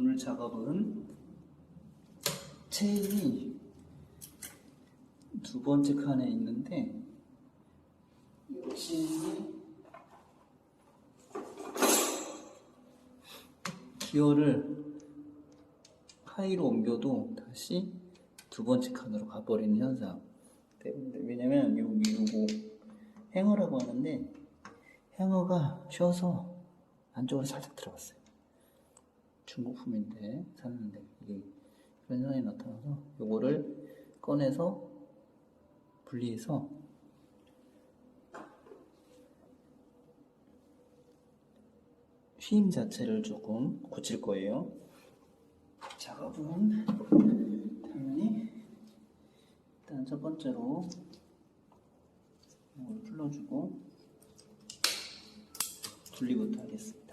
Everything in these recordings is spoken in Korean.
오늘 작업은 체인이 두 번째 칸에 있는데 이 체인이 기어를 하이로 옮겨도 다시 두 번째 칸으로 가버리는 현상 때문에 왜냐면 여기 요거 행어라고 하는데 행어가 휘어서 안쪽으로 살짝 들어갔어요 중국품인데 샀는데 이게 현상이 나타나서 요거를 꺼내서 분리해서 휘임 자체를 조금 고칠 거예요. 작업은 당연히 일단 첫 번째로 이걸 풀어주고 분리부터 하겠습니다.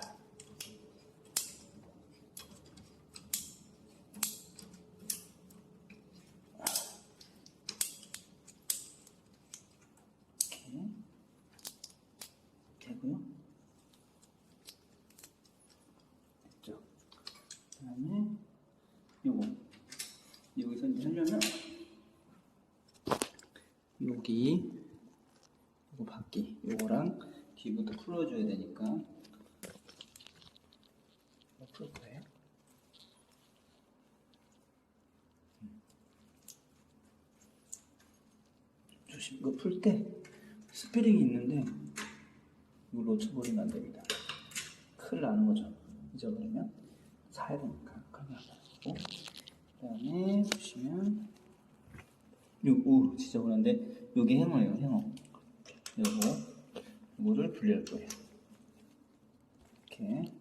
이렇게 되고요. 됐죠? 그 다음에 요거 여기서 이제 하려면 여기 요거 바퀴 요거랑 뒤부터 풀어줘야 되니까 이거 풀 거예요. 음. 조심 이거 풀 때 스프링이 있는데 이거 놓쳐버리면 안 됩니다. 큰일 나는 거죠. 잊어버리면 사야 되니까 큰일 나고 그 다음에 보시면 요우 지저분한데 요게 행어예요 행어 요거 요거를 분리할 거예요 이렇게